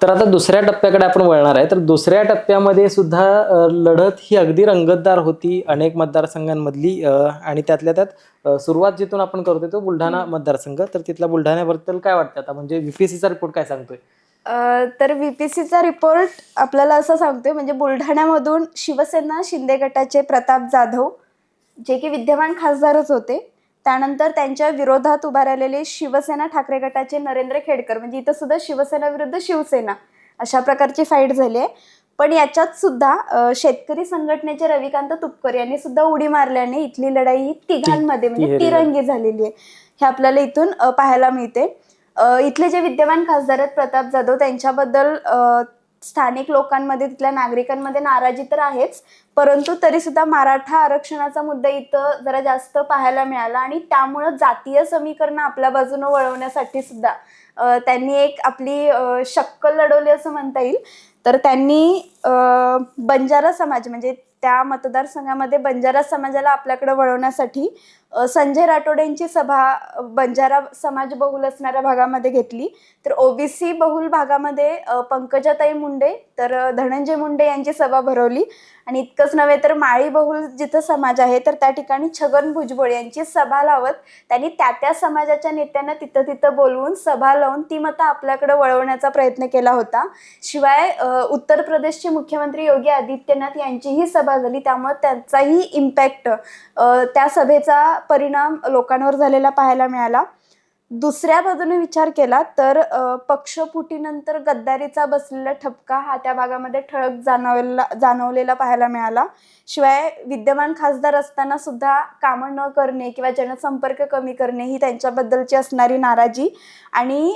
तर आता दुसऱ्या टप्प्याकडे आपण वळणार आहे. तर दुसऱ्या टप्प्यामध्ये सुद्धा लढत ही अगदी रंगतदार होती अनेक मतदारसंघांमधली आणि त्यातल्या त्यात सुरुवात जिथून आपण करतोय तो बुलढाणा मतदारसंघ. तर तिथला बुलढाण्याबद्दल काय वाटतं आता? म्हणजे व्हीपीसीचा रिपोर्ट काय सांगतोय? तर व्हीपीसीचा रिपोर्ट आपल्याला असं सांगतोय म्हणजे बुलढाण्यामधून शिवसेना शिंदे गटाचे प्रताप जाधव जे की विद्यमान खासदारच होते त्यानंतर त्यांच्या विरोधात उभा राहिलेले शिवसेना ठाकरे गटाचे नरेंद्र खेडकर म्हणजे इथं सुद्धा शिवसेना विरुद्ध शिवसेना अशा प्रकारची फाईट झाली आहे. पण याच्यात सुद्धा शेतकरी संघटनेचे रविकांत तुपकर यांनी सुद्धा उडी मारल्याने इथली लढाई ही तिघांमध्ये म्हणजे तिरंगी झालेली आहे. हे आपल्याला इथून पाहायला मिळते. इथले जे विद्यमान खासदार आहेत प्रताप जाधव त्यांच्याबद्दल स्थानिक लोकांमध्ये तिथल्या नागरिकांमध्ये नाराजी तर आहेच परंतु तरी सुद्धा मराठा आरक्षणाचा मुद्दा इथं जरा जास्त पाहायला मिळाला आणि त्यामुळं जातीय समीकरण आपल्या बाजूनं वळवण्यासाठी सुद्धा त्यांनी एक आपली शक्कल लढवली असं म्हणता येईल. तर त्यांनी बंजारा समाज म्हणजे त्या मतदारसंघामध्ये बंजारा समाजाला आपल्याकडे वळवण्यासाठी संजय राठोड यांची सभा बंजारा समाज बहुल असणाऱ्या भागामध्ये घेतली. तर ओबीसी बहुल भागामध्ये पंकजाताई मुंडे तर धनंजय मुंडे यांची सभा भरवली. आणि इतकंच नव्हे तर माळी बहुल जिथं समाज आहे तर त्या ठिकाणी छगन भुजबळ यांची सभा लावत त्यांनी त्या त्या समाजाच्या नेत्यांना तिथं तिथं बोलवून सभा लावून ती मतं आपल्याकडे वळवण्याचा प्रयत्न केला होता. शिवाय उत्तर प्रदेशचे मुख्यमंत्री योगी आदित्यनाथ यांचीही सभा झाली. त्यामुळे त्यांचाही इम्पॅक्ट त्या सभेचा परिणाम लोकांवर झालेला पाहायला मिळाला. दुसऱ्या बाजूने विचार केला तर पक्षफुटीनंतर गद्दारीचा बसलेला ठपका हा त्या भागामध्ये ठळक जाणवलेला जाणवलेला पाहायला मिळाला. शिवाय विद्यमान खासदार असताना सुद्धा कामं न करणे किंवा जनसंपर्क कमी करणे ही त्यांच्याबद्दलची असणारी नाराजी आणि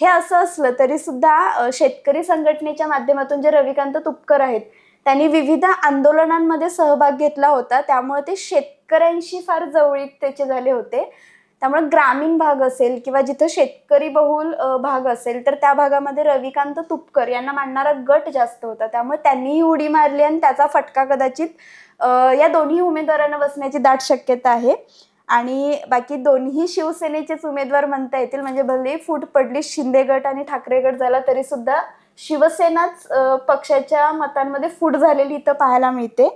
हे असं असलं तरी सुद्धा शेतकरी संघटनेच्या माध्यमातून जे रविकांत तुपकर आहेत त्यांनी विविध आंदोलनांमध्ये सहभाग घेतला होता. त्यामुळे ते शेतकऱ्यांशी फार जवळीकतेचे झाले होते. त्यामुळे ग्रामीण भाग असेल किंवा जिथं शेतकरी बहुल भाग असेल तर त्या भागामध्ये रविकांत तुपकर यांना मांडणारा गट जास्त होता. त्यामुळे त्यांनीही उडी मारली आणि त्याचा फटका कदाचित या दोन्ही उमेदवारांना बसण्याची दाट शक्यता आहे. आणि बाकी दोन्ही शिवसेनेचेच उमेदवार म्हणता येतील. म्हणजे भले फूट पडली शिंदे गट आणि ठाकरे गट झाला तरी सुद्धा शिवसेनाच पक्षाच्या मतांमध्ये फूट झालेली इथं पाहायला मिळते.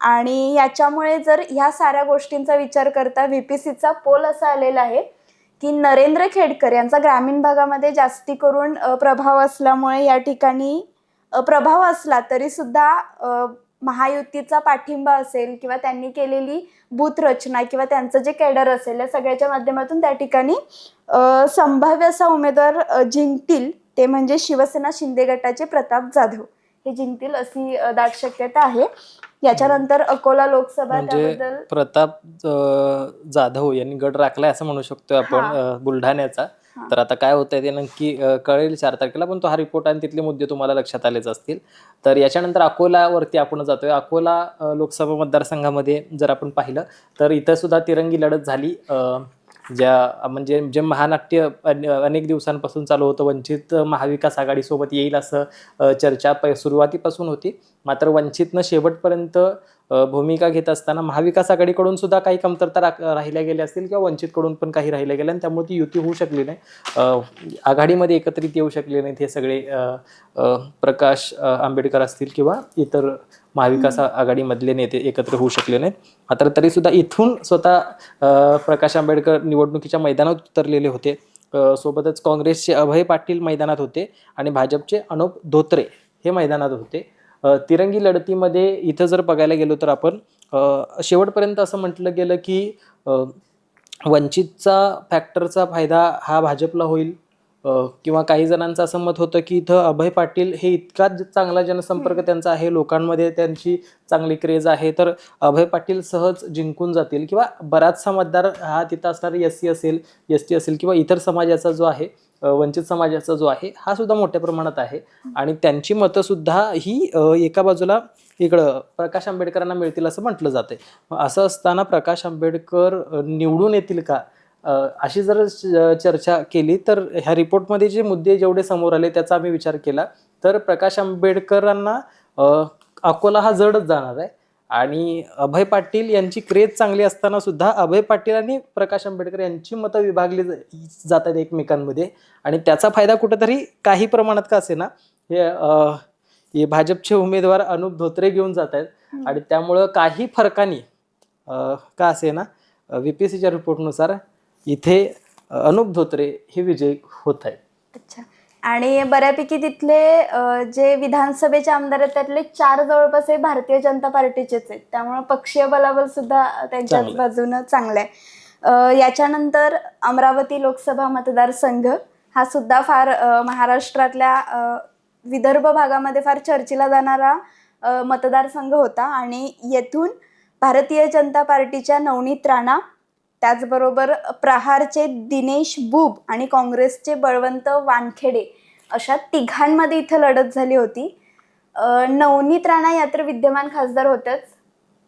आणि याच्यामुळे जर ह्या साऱ्या गोष्टींचा विचार करता व्ही पी सीचा पोल असा आलेला आहे की नरेंद्र खेडकर यांचा ग्रामीण भागामध्ये जास्ती करून प्रभाव असल्यामुळे या ठिकाणी प्रभाव असला तरी सुद्धा महायुतीचा पाठिंबा असेल किंवा त्यांनी केलेली बूथ रचना किंवा त्यांचं जे कॅडर असेल या सगळ्याच्या माध्यमातून त्या ठिकाणी संभाव्य असा उमेदवार जिंकतील ते म्हणजे शिवसेना शिंदे गटाचे प्रताप जाधव. हे जिंकतील अशी दाट शक्यता आहे. याच्यानंतर अकोला लोकसभा म्हणजे त्याबद्दल प्रताप जाधव यांनी गड राखलाय असं म्हणू शकतोय आपण बुलढाण्याचा. तर आता काय होतंय ते नक्की कळेल चार तारखेला पण तो हा रिपोर्ट आणि तिथले मुद्दे तुम्हाला लक्षात आलेच असतील. तर याच्यानंतर अकोलावरती आपण जातोय. अकोला लोकसभा मतदारसंघामध्ये जर आपण पाहिलं तर इथं सुद्धा तिरंगी लढत झाली. ज्या म्हणजे जे महानाट्य अनेक दिवसांपासून चालू होतं वंचित महाविकास आघाडीसोबत येईल असं चर्चा प सुरुवातीपासून होती. मात्र वंचितनं शेवटपर्यंत भूमिका घेत असताना महाविकास आघाडीकडून सुद्धा काही कमतरता राहिल्या गेल्या असतील किंवा वंचितकडून पण काही राहिल्या गेल्या आणि त्यामुळे ती युती होऊ शकली नाही. आघाडीमध्ये एकत्रित येऊ शकले नाहीत हे सगळे प्रकाश आंबेडकर असतील किंवा इतर महाविकास आघाडीमधले नेते एकत्र होऊ शकले नाहीत. मात्र तरी सुद्धा इथून स्वतः प्रकाश आंबेडकर निवडणुकीच्या मैदानात उतरलेले होते. सोबतच काँग्रेसचे अभय पाटील मैदानात होते आणि भाजपचे अनुप धोत्रे हे मैदानात होते. तिरंगी लढतीमध्ये इथं जर बघायला गेलो तर आपण शेवटपर्यंत असं म्हटलं गेलं की वंचितचा फॅक्टरचा फायदा हा भाजपला होईल किंवा काही जणांचं असं मत होतं की इथं अभय पाटील हे इतका चांगला जनसंपर्क त्यांचा आहे लोकांमध्ये त्यांची चांगली क्रेज आहे तर अभय पाटील सहज जिंकून जातील किंवा बराचसा मतदार हा तिथं असणार एस सी असेल एस टी असेल किंवा इतर समाजाचा जो आहे वंचित समाजाचा जो आहे हा सुद्धा मोठ्या प्रमाणात आहे. आणि त्यांची मतं सुद्धा ही एका बाजूला इकडं प्रकाश आंबेडकरांना मिळतील असं म्हटलं जाते असं असताना प्रकाश आंबेडकर निवडून येतील का? अशी जर च- चर्चा केली तर ह्या रिपोर्टमध्ये जे मुद्दे जेवढे समोर आले त्याचा आम्ही विचार केला. तर प्रकाश आंबेडकरांना अकोला हा जडच जाणार आहे. आणि अभय पाटील यांची क्रेज चांगली असताना सुद्धा अभय पाटील आणि प्रकाश आंबेडकर यांची मतं विभागली ज- जातात एकमेकांमध्ये. आणि त्याचा फायदा कुठेतरी काही प्रमाणात का असे ना हे हे भाजपचे उमेदवार अनुप धोत्रे घेऊन जात आहेत. आणि त्यामुळं काही फरकाने का असे ना व्ही पी सीच्या रिपोर्टनुसार इथे अनुप धोत्रे हे विजयी होत आहेत. अच्छा. आणि बऱ्यापैकी तिथले जे विधानसभेचे आमदार आहेत त्यातले चार जवळपास हे भारतीय जनता पार्टीचेच आहेत. त्यामुळे पक्षीय बलाबल सुद्धा त्यांच्याच आहे. बाजूनं चांगलं आहे याच्यानंतर अमरावती लोकसभा मतदारसंघ हा सुद्धा फार महाराष्ट्रातल्या विदर्भ भागामध्ये फार चर्चेला जाणारा मतदारसंघ होता. आणि येथून भारतीय जनता पार्टीच्या नवनीत राणा त्याचबरोबर प्रहारचे दिनेश बुब आणि काँग्रेसचे बळवंत वानखेडे अशा तिघांमध्ये इथं लढत झाली होती. नवनीत राणा या तर विद्यमान खासदार होत्याच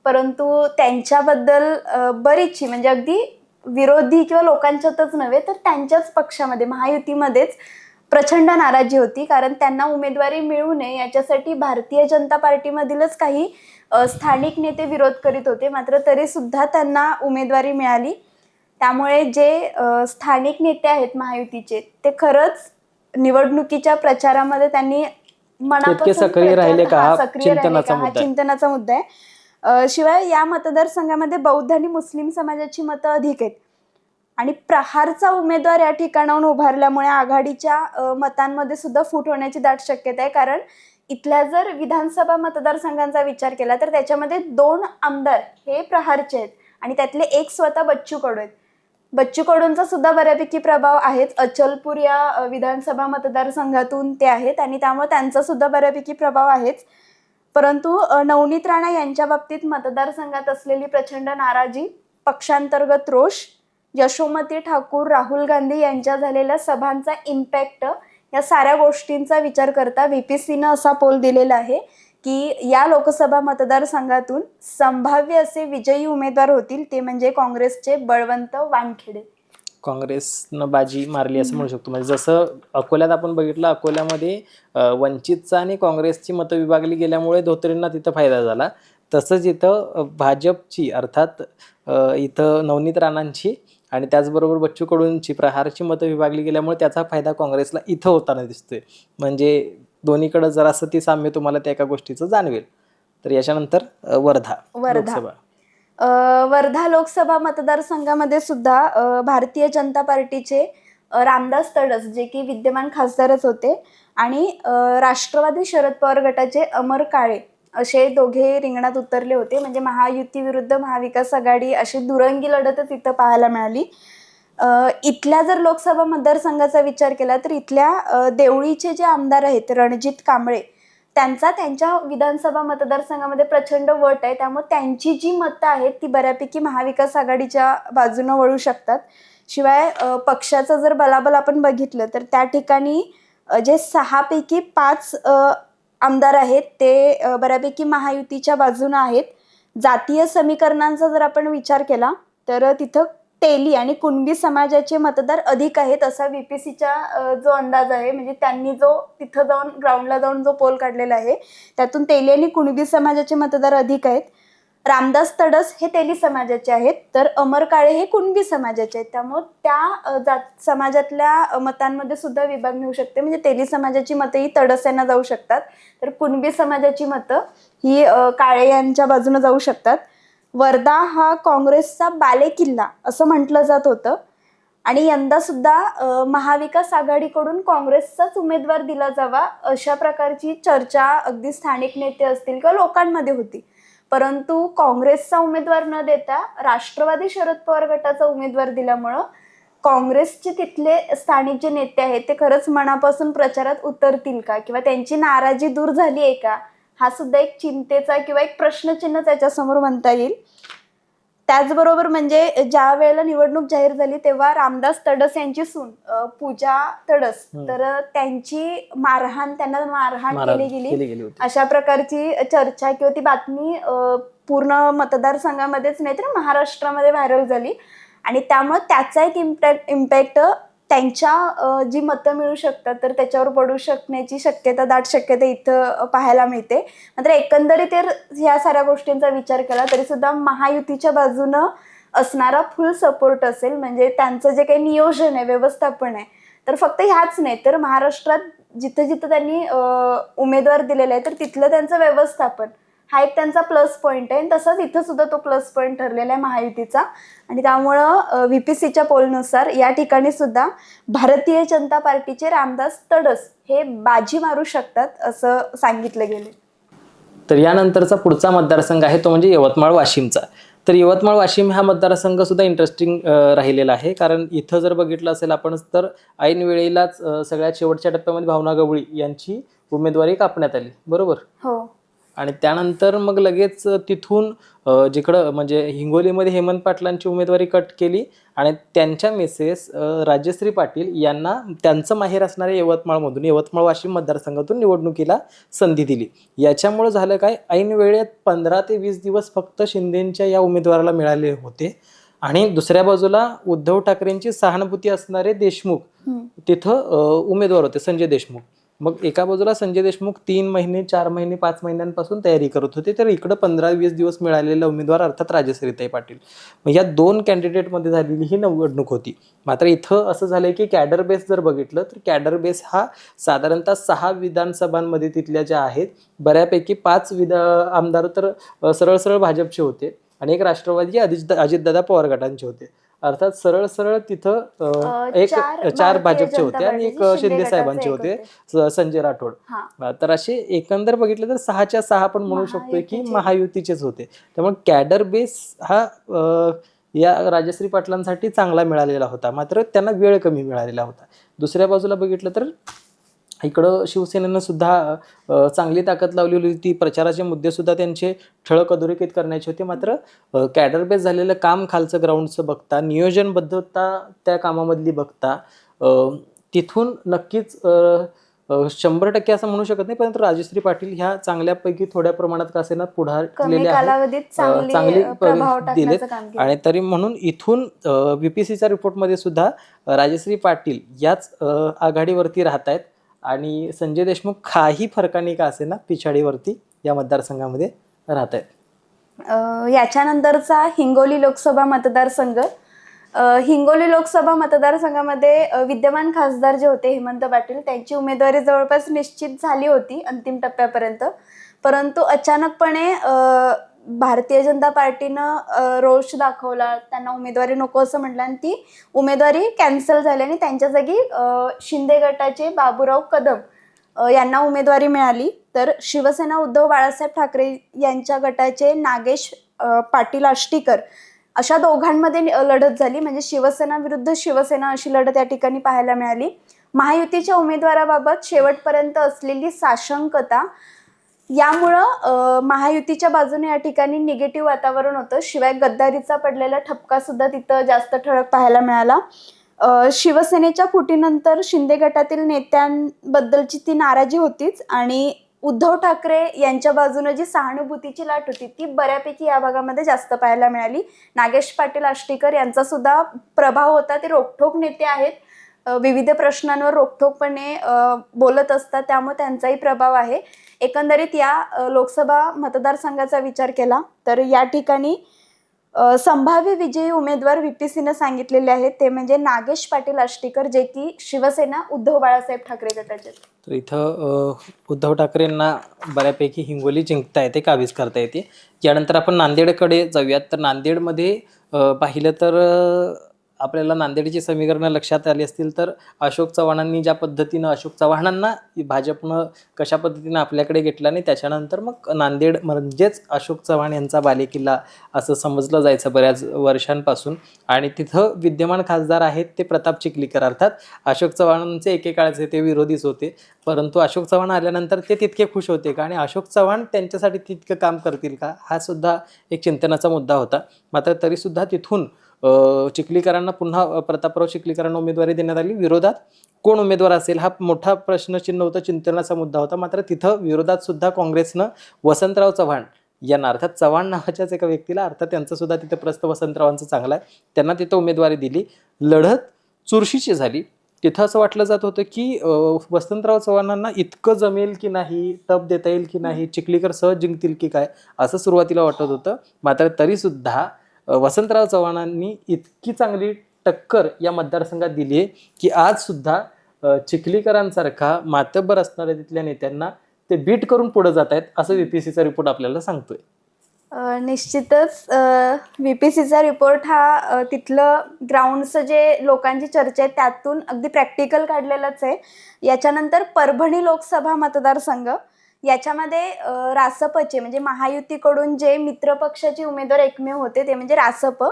परंतु त्यांच्याबद्दल बरीचशी म्हणजे अगदी विरोधी किंवा लोकांच्यातच नव्हे तर त्यांच्याच पक्षामध्ये महायुतीमध्येच प्रचंड नाराजी होती कारण त्यांना उमेदवारी मिळू नये याच्यासाठी भारतीय जनता पार्टीमधीलच काही स्थानिक नेते विरोध करीत होते मात्र तरी सुद्धा त्यांना उमेदवारी मिळाली त्यामुळे जे स्थानिक नेते आहेत महायुतीचे ते खरंच निवडणुकीच्या प्रचारामध्ये त्यांनी मनापासून सक्रिय राहिले का? चिंतनाचा? हा मुद्दा आहे. चिंतनाचा मुद्दा आहे अ, शिवाय या मतदारसंघामध्ये बौद्ध आणि मुस्लिम समाजाची मतं अधिक आहेत आणि प्रहारचा उमेदवार या ठिकाणाहून उभारल्यामुळे आघाडीच्या मतांमध्ये सुद्धा फूट होण्याची दाट शक्यता आहे. कारण इथल्या जर विधानसभा मतदारसंघांचा विचार केला तर त्याच्यामध्ये दोन आमदार हे प्रहारचे आहेत आणि त्यातले एक स्वतः बच्चू कडू आहेत. बच्चू कडूंचा सुद्धा बऱ्यापैकी प्रभाव आहेच अचलपूर या विधानसभा मतदारसंघातून ते आहेत आणि त्यामुळे त्यांचा सुद्धा बऱ्यापैकी प्रभाव आहेच. परंतु नवनीत राणा यांच्या बाबतीत मतदारसंघात असलेली प्रचंड नाराजी पक्षांतर्गत रोष यशोमती ठाकूर राहुल गांधी यांच्या झालेल्या सभांचा इम्पॅक्ट या साऱ्या गोष्टींचा विचार करता व्ही पी सीनं असा पोल दिलेला आहे की या लोकसभा मतदारसंघातून संभाव्य असे विजयी उमेदवार होतील ते म्हणजे काँग्रेसचे बळवंत वानखेडे. काँग्रेसनं बाजी मारली असं म्हणू शकतो. म्हणजे जसं अकोल्यात आपण बघितलं अकोल्यामध्ये वंचितचा आणि काँग्रेसची मतं विभागली गेल्यामुळे धोत्रेंना तिथं फायदा झाला. तसंच इथं भाजपची अर्थात इथं नवनीत राणांची आणि त्याचबरोबर बच्चू कडूंची प्रहारची मतं विभागली गेल्यामुळे त्याचा फायदा काँग्रेसला इथं होताना दिसतोय. म्हणजे दोन्हीकडं जरासं ती साम्य तुम्हाला त्या एका गोष्टीचं जाणवेल. तर याच्यानंतर वर्धा वर्धा. वर्धा लोकसभा मतदारसंघामध्ये सुद्धा भारतीय जनता पार्टीचे रामदास तडस जे की विद्यमान खासदारच होते आणि राष्ट्रवादी शरद पवार गटाचे अमर काळे असे दोघे रिंगणात उतरले होते. म्हणजे महायुती विरुद्ध महाविकास आघाडी अशी दुरंगी लढतच इथं पाहायला मिळाली. इथल्या जर लोकसभा मतदारसंघाचा विचार केला तर इथल्या देवळीचे जे आमदार आहेत रणजित कांबळे त्यांचा त्यांच्या विधानसभा मतदारसंघामध्ये प्रचंड वट आहे. त्यामुळे त्यांची जी मतं आहेत ती बऱ्यापैकी महाविकास आघाडीच्या बाजूनं वळू शकतात. शिवाय पक्षाचं जर बलाबल आपण बघितलं तर त्या ठिकाणी जे सहापैकी पाच आमदार आहेत. ते बऱ्यापैकी महायुतीच्या बाजूनं आहेत. जातीय समीकरणांचा जर आपण विचार केला तर तिथं तेली आणि कुणबी समाजाचे मतदार अधिक आहेत असा व्हीपीसीचा जो अंदाज आहे. म्हणजे त्यांनी जो तिथं जाऊन ग्राउंडला जाऊन जो पोल काढलेला आहे त्यातून तेली आणि कुणबी समाजाचे मतदार अधिक आहेत. रामदास तडस हे तेली समाजाचे आहेत तर अमर काळे हे कुणबी समाजाचे आहेत. त्यामुळे त्या जात समाजातल्या मतांमध्ये सुद्धा विभागणी होऊ शकते. म्हणजे तेली समाजाची मतं ही तडस यांना जाऊ शकतात. तर कुणबी समाजाची मतं ही काळे यांच्या बाजूने जाऊ शकतात. वर्धा हा काँग्रेसचा बालेकिल्ला असं म्हटलं जात होतं. आणि यंदा सुद्धा महाविकास आघाडीकडून काँग्रेसचाच उमेदवार दिला जावा अशा प्रकारची चर्चा अगदी स्थानिक नेते असतील किंवा लोकांमध्ये होती. परंतु काँग्रेसचा उमेदवार न देता राष्ट्रवादी शरद पवार गटाचा उमेदवार दिल्यामुळं काँग्रेसचे तिथले स्थानिक जे नेते आहेत ते खरंच मनापासून प्रचारात उतरतील का? किंवा त्यांची नाराजी दूर झाली आहे का? हा सुद्धा एक चिंतेचा किंवा एक प्रश्नचिन्ह त्याच्यासमोर म्हणता येईल. त्याचबरोबर म्हणजे ज्या वेळेला निवडणूक जाहीर झाली तेव्हा रामदास तडस यांची सून पूजा तडस. तर त्यांची मारहाण त्यांना मारहाण केली गेली. अशा प्रकारची चर्चा किंवा ती बातमी पूर्ण मतदारसंघामध्येच नाही तर महाराष्ट्रामध्ये व्हायरल झाली. आणि त्यामुळे त्याचा एक इम्पॅक्ट इम्पॅक्ट त्यांच्या जी मतं मिळू शकतात तर त्याच्यावर पडू शकण्याची शक्यता दाट शक्यता इथं पाहायला मिळते. मात्र एकंदरीत जर ह्या साऱ्या गोष्टींचा विचार केला तरी सुद्धा महायुतीच्या बाजूनं असणारा फुल सपोर्ट असेल म्हणजे त्यांचं जे काही नियोजन आहे व्यवस्थापन आहे तर फक्त ह्याच नाही तर महाराष्ट्रात जिथं जिथं त्यांनी उमेदवार दिलेले आहे तर तिथलं त्यांचं व्यवस्थापन. हा एक त्यांचा प्लस पॉईंट आहे. तसंच इथं सुद्धा तो प्लस पॉईंट ठरलेला आहे महायुतीचा. आणि त्यामुळं व्ही पी सीच्या पोलनुसार या ठिकाणी सुद्धा भारतीय जनता पार्टीचे रामदास तडस हे बाजी मारू शकतात असं सांगितलं गेले तर यानंतरचा पुढचा मतदारसंघ आहे तो म्हणजे यवतमाळ वाशिमचा. तर यवतमाळ वाशिम हा मतदारसंघ सुद्धा इंटरेस्टिंग राहिलेला आहे. कारण इथं जर बघितलं असेल आपणच तर ऐन वेळेलाच सगळ्यात शेवटच्या टप्प्यामध्ये भावना गवळी यांची उमेदवारी कापण्यात आली. बरोबर? हो. आणि त्यानंतर मग लगेच तिथून जिकडं म्हणजे हिंगोलीमध्ये हेमंत पाटलांची उमेदवारी कट केली आणि त्यांच्या मिसेस राजश्री पाटील यांना त्यांचं माहेर असणाऱ्या यवतमाळमधून यवतमाळ वाशिम मतदारसंघातून निवडणुकीला संधी दिली. याच्यामुळं झालं काय? ऐन वेळेत पंधरा ते वीस दिवस फक्त शिंदेच्या या उमेदवाराला मिळाले होते. आणि दुसऱ्या बाजूला उद्धव ठाकरेंची सहानुभूती असणारे देशमुख. तिथं उमेदवार होते संजय देशमुख. मग एका बाजूला संजय देशमुख तीन महिने चार महिने पाच महिन्यांपासून तयारी करत होते. तर इकडं पंधरा वीस दिवस मिळालेला उमेदवार अर्थात राजश्रीताई पाटील. मग या दोन कॅन्डिडेटमध्ये झालेली ही निवडणूक होती. मात्र इथं असं झालंय की कॅडर बेस जर बघितलं तर कॅडर बेस हा साधारणतः सहा विधानसभांमध्ये तिथल्या ज्या आहेत बऱ्यापैकी पाच विधा आमदार तर सरळ सरळ भाजपचे होते. आणि एक राष्ट्रवादी अजित अजितदादा पवार गटांचे होते. अर्थात सरळ सरळ तिथं एक चार भाजपचे होते आणि एक शिंदे साहेबांचे होते संजय राठोड. तर असे एकंदर बघितलं तर सहाच्या सहा आपण म्हणू शकतोय की महायुतीचे. महायुतीचेच होते. त्यामुळे कॅडर बेस हा या राजश्री पाटलांसाठी चांगला मिळालेला होता. मात्र त्यांना वेळ कमी मिळालेला होता. दुसऱ्या बाजूला बघितलं तर इकडं शिवसेनेनं सुद्धा चांगली ताकद लावलेली होती. प्रचाराचे मुद्दे सुद्धा त्यांचे ठळक अधोरेखित करण्याचे होते. मात्र कॅडर बेस झालेलं काम खालचं ग्राउंडचं बघता नियोजनबद्धता त्या कामामधली बघता तिथून नक्कीच शंभर टक्के असं म्हणू शकत नाही. परंतु राजश्री पाटील ह्या चांगल्यापैकी थोड्या प्रमाणात का असेना कालावधीत चांगली दिलेत. आणि तरी म्हणून इथून बीपीसीच्या रिपोर्टमध्ये सुद्धा राजश्री पाटील याच आघाडीवरती राहत आहेत आणि संजय देशमुख काही फरकाने का असेना पिछाडीवरती या मतदारसंघामध्ये राहत आहेत याच्यानंतरचा हिंगोली लोकसभा मतदारसंघ. हिंगोली लोकसभा मतदारसंघामध्ये विद्यमान खासदार जे होते हेमंत पाटील त्यांची उमेदवारी जवळपास निश्चित झाली होती अंतिम टप्प्यापर्यंत. परंतु अचानकपणे भारतीय जनता पार्टीनं रोष दाखवला त्यांना उमेदवारी नको असं म्हटलं आणि ती उमेदवारी कॅन्सल झाली आणि त्यांच्या जागी शिंदे गटाचे बाबूराव कदम यांना उमेदवारी मिळाली. तर शिवसेना उद्धव बाळासाहेब ठाकरे यांच्या गटाचे नागेश पाटील आष्टीकर अशा दोघांमध्ये लढत झाली. म्हणजे शिवसेना विरुद्ध शिवसेना अशी लढत या ठिकाणी पाहायला मिळाली. महायुतीच्या उमेदवाराबाबत शेवटपर्यंत असलेली साशंकता यामुळं महायुतीच्या बाजूने या ठिकाणी निगेटिव्ह वातावरण होतं. शिवाय गद्दारीचा पडलेला ठपका सुद्धा तिथं जास्त ठळक पाहायला मिळाला. शिवसेनेच्या फुटीनंतर शिंदे गटातील नेत्यांबद्दलची ती नाराजी होतीच आणि उद्धव ठाकरे यांच्या बाजूने जी सहानुभूतीची लाट होती ती बऱ्यापैकी या भागामध्ये जास्त पाहायला मिळाली. नागेश पाटील आष्टीकर यांचा सुद्धा प्रभाव होता. ते रोखठोक नेते आहेत. विविध प्रश्नांवर रोखठोकपणे बोलत असतात. त्यामुळे त्यांचाही प्रभाव आहे. एकंदरीत या लोकसभा मतदारसंघाचा विचार केला तर या ठिकाणी संभाव्य विजयी उमेदवार व्हीपीसीनं सांगितलेले आहेत ते म्हणजे नागेश पाटील आष्टीकर जे की शिवसेना उद्धव बाळासाहेब ठाकरे गटाचे. तर इथं उद्धव ठाकरेंना बऱ्यापैकी हिंगोली जिंकता येते काबीज करता येते? यानंतर आपण नांदेडकडे जाऊयात. तर नांदेडमध्ये पाहिलं तर आपल्याला नांदेडची समीकरणं लक्षात आली असतील तर अशोक चव्हाणांनी ज्या पद्धतीनं अशोक चव्हाणांना भाजपनं कशा पद्धतीनं आपल्याकडे घेतलं आणि त्याच्यानंतर मग नांदेड म्हणजेच अशोक चव्हाण यांचा बालेकिल्ला असं समजलं जायचं बऱ्याच वर्षांपासून. आणि तिथं विद्यमान खासदार आहेत ते प्रताप चिखलीकर. अर्थात अशोक चव्हाणांचे एकेकाळचे ते विरोधीच होते. परंतु अशोक चव्हाण आल्यानंतर ते तितके खुश होते का? आणि अशोक चव्हाण त्यांच्यासाठी तितकं काम करतील का? हा सुद्धा एक चिंतनाचा मुद्दा होता. मात्र तरीसुद्धा तिथून चिखलीकरांना पुन्हा प्रतापराव चिखलीकरांना उमेदवारी देण्यात आली. विरोधात कोण उमेदवार असेल? हा मोठा प्रश्नचिन्ह होता चिंतनाचा मुद्दा होता. मात्र तिथं विरोधात सुद्धा काँग्रेसनं वसंतराव चव्हाण यांना अर्थात चव्हाण नावाच्याच एका व्यक्तीला अर्थात त्यांचा सुद्धा तिथं प्रस्त वसंतरावांचं चांगलं आहे. त्यांना तिथं उमेदवारी दिली. लढत चुरशीची झाली. तिथं असं वाटलं जात होतं की वसंतराव चव्हाणांना इतकं जमेल की नाही तप देता येईल की नाही चिखलीकर सहज जिंकतील की काय असं सुरुवातीला वाटत होतं. मात्र तरीसुद्धा वसंतराव चव्हाणांनी इतकी चांगली टक्कर या मतदारसंघात दिली आहे की आज सुद्धा चिखलीकरांसारखा मातब्बर असणाऱ्या तिथल्या नेत्यांना ते बीट करून पुढे जात आहेत असं बीपीसीचा रिपोर्ट आपल्याला सांगतोय. निश्चितच व्ही पी सीचा रिपोर्ट हा तिथलं ग्राउंडचं जे लोकांची चर्चा आहे त्यातून अगदी प्रॅक्टिकल काढलेलंच आहे. याच्यानंतर परभणी लोकसभा मतदारसंघ याच्यामध्ये रासपचे म्हणजे महायुतीकडून जे मित्रपक्षाचे उमेदवार एकमेव होते ते म्हणजे रासप.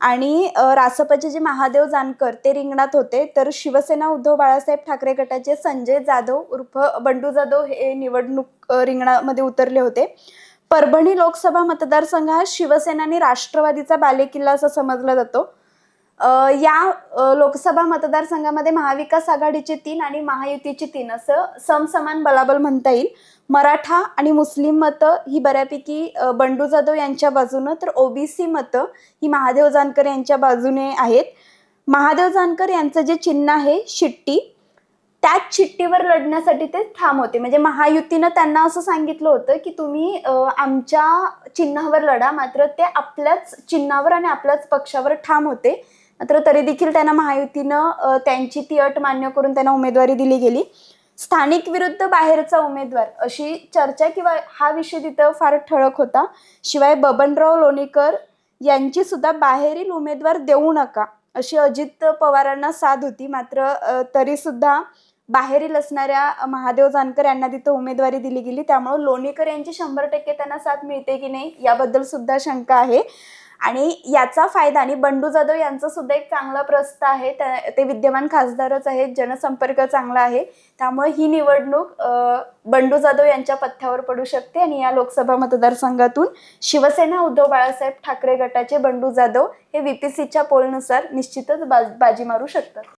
आणि रासपचे जे महादेव जानकर ते रिंगणात होते. तर शिवसेना उद्धव बाळासाहेब ठाकरे गटाचे संजय जाधव उर्फ बंडू जाधव हे निवडणूक रिंगणामध्ये उतरले होते. परभणी लोकसभा मतदारसंघ हा शिवसेना आणि राष्ट्रवादीचा बालेकिल्ला असं समजला जातो. या लोकसभा मतदारसंघामध्ये महाविकास आघाडीचे तीन आणि महायुतीचे तीन असं समसमान बलाबल म्हणता येईल. मराठा आणि मुस्लिम मतं ही बऱ्यापैकी बंडू जाधव यांच्या बाजूनं तर ओबीसी मतं ही महादेव जानकर यांच्या बाजूने आहेत. महादेव जानकर यांचं जे चिन्ह आहे शिट्टी त्याच चिट्टीवर लढण्यासाठी ते ठाम होते. म्हणजे महायुतीनं त्यांना असं सांगितलं होतं की तुम्ही आमच्या चिन्हावर लढा मात्र ते आपल्याच चिन्हावर आणि आपल्याच पक्षावर ठाम होते. मात्र तरी देखील त्यांना महायुतीनं त्यांची ती अट मान्य करून त्यांना उमेदवारी दिली गेली. स्थानिक विरुद्ध बाहेरचा उमेदवार अशी चर्चा किंवा हा विषय तिथं फार ठळक होता. शिवाय बबनराव लोणीकर यांची सुद्धा बाहेरील उमेदवार देऊ नका अशी अजित पवारांना साथ होती. मात्र तरीसुद्धा बाहेरील असणाऱ्या महादेव जानकर यांना तिथं उमेदवारी दिली गेली. त्यामुळे लोणीकर यांची शंभर टक्के त्यांना साथ मिळते की नाही याबद्दल सुद्धा शंका आहे. आणि याचा फायदा आणि बंडू जाधव यांचं सुद्धा एक चांगला प्रस्थ आहे. त्या- ते विद्यमान खासदारच आहेत जनसंपर्क चांगला आहे. त्यामुळे ही निवडणूक बंडू जाधव यांच्या पथ्यावर पडू शकते. आणि या लोकसभा मतदारसंघातून शिवसेना उद्धव बाळासाहेब ठाकरे गटाचे बंडू जाधव हे व्हीपीसीच्या पोलनुसार निश्चितच बाजी मारू शकतात.